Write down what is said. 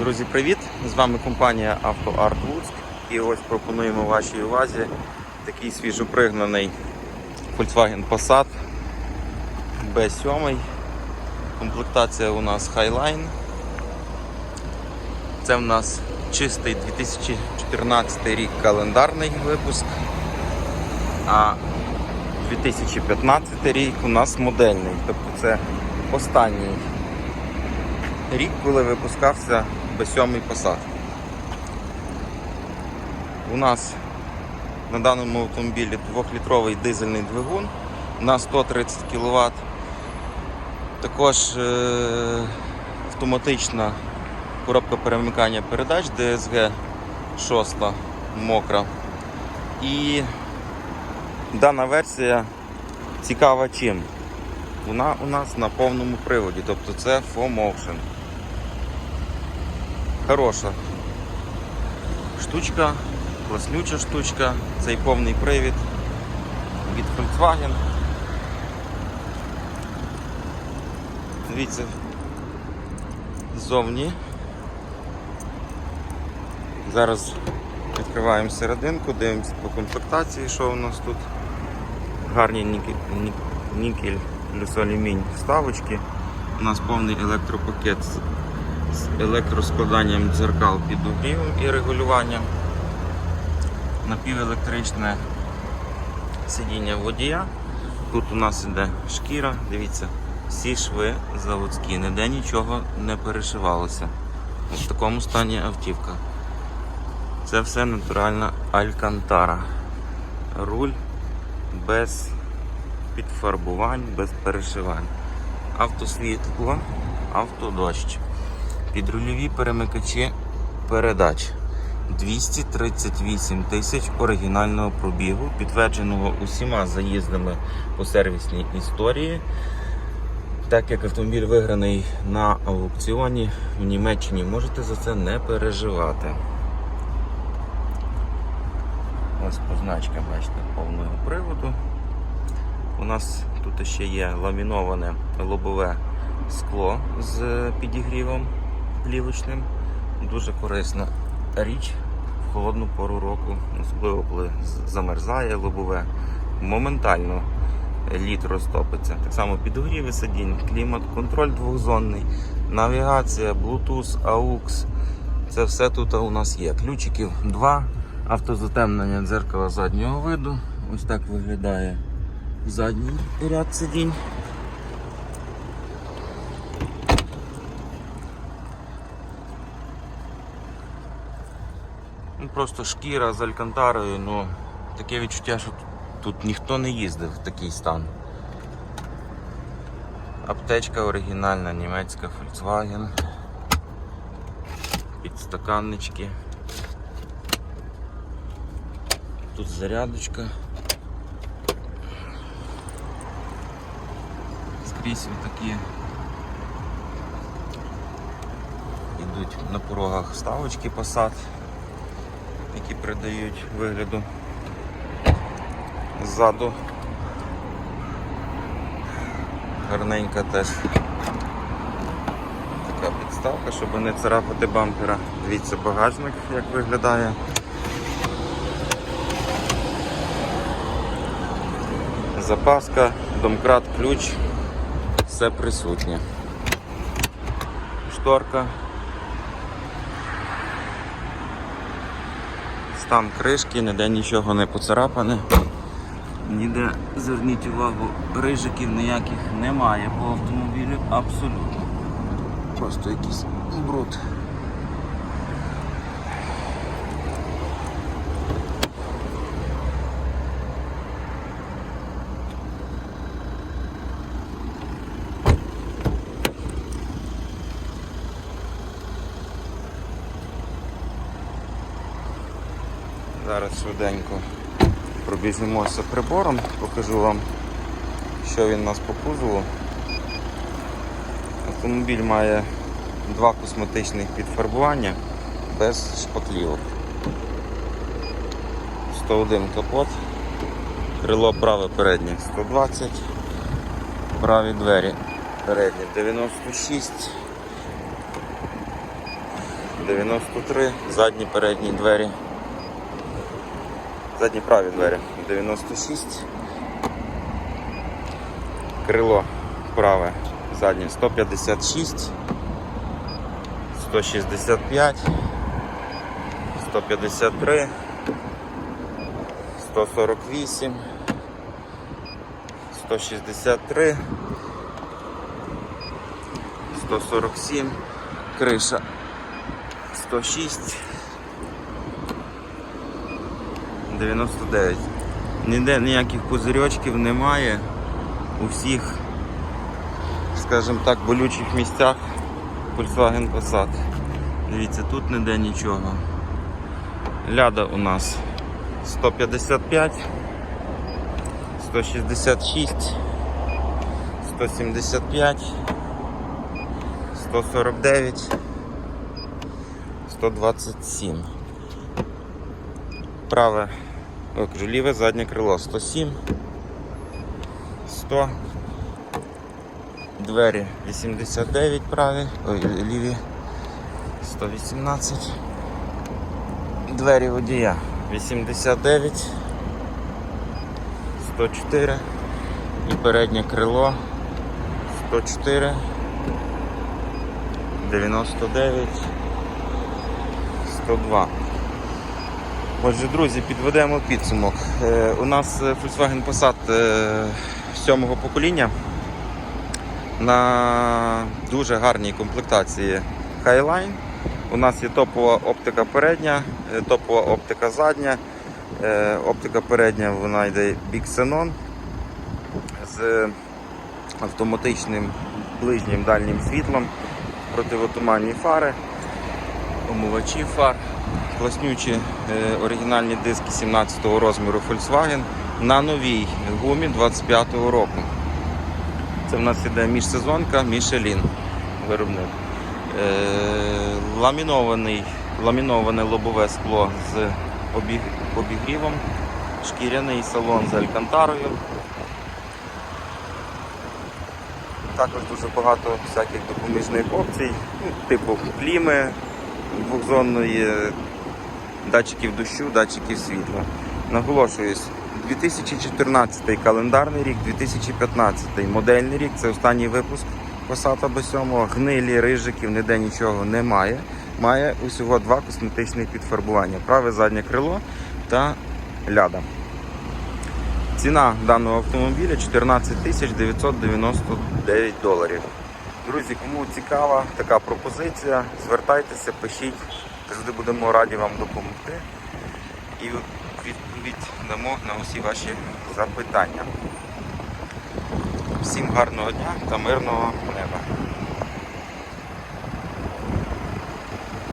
Друзі, привіт! З вами компанія «Автоарт Луцьк і ось пропонуємо вашій увазі такий свіжопригнаний Volkswagen Passat B7. Комплектація у нас Highline. Це в нас чистий 2014 рік календарний випуск, а 2015 рік у нас модельний, тобто це останній рік, коли випускався B7 Passat. У нас на даному автомобілі 2-літровий дизельний двигун на 130 кВт. Також е- автоматична коробка перемикання передач DSG 6 мокра. І дана версія цікава чим? Вона у нас на повному приводі, тобто це 4Motion. Хороша штучка, класнюча штучка, цей повний привід від Volkswagen. Дивіться, ззовні. Зараз відкриваємо серединку, дивимося по комплектації, що у нас тут. Гарні нікель, ні- нікель плюс алюмінь вставочки. У нас повний електропакет з електроскладанням дзеркал під огрівом і регулюванням. Напівелектричне сидіння водія. Тут у нас іде шкіра, дивіться, всі шви заводські, ніде нічого не перешивалося. В такому стані автівка. Це все натуральна алькантара. Руль без підфарбувань, без перешивань. Автосвітло, автодощ. Підрульові перемикачі передач. 238 тисяч оригінального пробігу, підтвердженого усіма заїздами по сервісній історії. Так як автомобіль виграний на аукціоні в Німеччині, можете за це не переживати. Ось позначка, бачите, повного приводу. У нас тут ще є ламіноване лобове скло з підігрівом плівочним. Дуже корисна річ в холодну пору року, особливо коли замерзає лобове. Моментально лід розтопиться. Так само підогріви сидінь, клімат, контроль двохзонний, навігація, Bluetooth, AUX. Це все тут у нас є. Ключиків два, автозатемнення дзеркала заднього виду. Ось так виглядає задній ряд сидінь. Просто шкіра з алькантарою, ну таке відчуття, що тут, ніхто не їздив в такий стан. Аптечка оригінальна, німецька Volkswagen. Підстаканнички. Тут зарядочка. Скрізь такі йдуть на порогах вставочки Passat, які придають вигляду ззаду. Гарненька теж така підставка, щоб не царапати бампера. Дивіться багажник, як виглядає. Запаска, домкрат, ключ, все присутнє. Шторка. Стан кришки, ніде нічого не поцарапане. Ніде, зверніть увагу, рижиків ніяких немає по автомобілю абсолютно. Просто якийсь бруд. Зараз швиденько пробіжимося прибором, покажу вам, що він у нас по кузову. Автомобіль має два косметичних підфарбування без шпаклівок. 101 капот, крило праве переднє 120, праві двері передні 96, 93, задні передні двері. Задні праві двері. 96. Крило праве заднє 156, 165, 153, 148, 163, 147, криша 106, 99. Ніде ніяких пузирьочків немає. У всіх, скажімо так, болючих місцях Volkswagen Passat. Дивіться, тут ніде нічого. Ляда у нас 155, 166, 175, 149, 127. Праве, кажу, ліве заднє крило 107, 100, двері 89 праві, ой, ліві 118, двері водія 89, 104 і переднє крило 104, 99, 102. Отже, друзі, підведемо підсумок. Е, у нас е, Volkswagen Passat е, сьомого покоління на дуже гарній комплектації Highline. У нас є топова оптика передня, е, топова оптика задня. Е, Оптика передня вона йде Big Xenon з автоматичним ближнім дальнім світлом, противотуманні фари, омивачі фар, класнючі е, оригінальні диски 17-го розміру Volkswagen на новій гумі 25-го року. Це в нас іде міжсезонка Michelin виробник. Е, ламінований, ламіноване лобове скло з обіг, обігрівом, шкіряний салон з алькантарою. Також дуже багато всяких допоміжних опцій, ну, типу кліми двохзонної, датчиків дощу, датчиків світла. Наголошуюсь, 2014 календарний рік, 2015 модельний рік, це останній випуск Passat B7, гнилі, рижиків, ніде нічого немає. Має усього два косметичних підфарбування: праве заднє крило та ляда. Ціна даного автомобіля 14 тисяч 999 доларів. Друзі, кому цікава така пропозиція, звертайтеся, пишіть, завжди будемо раді вам допомогти і відповідь дамо на усі ваші запитання. Всім гарного дня та мирного неба.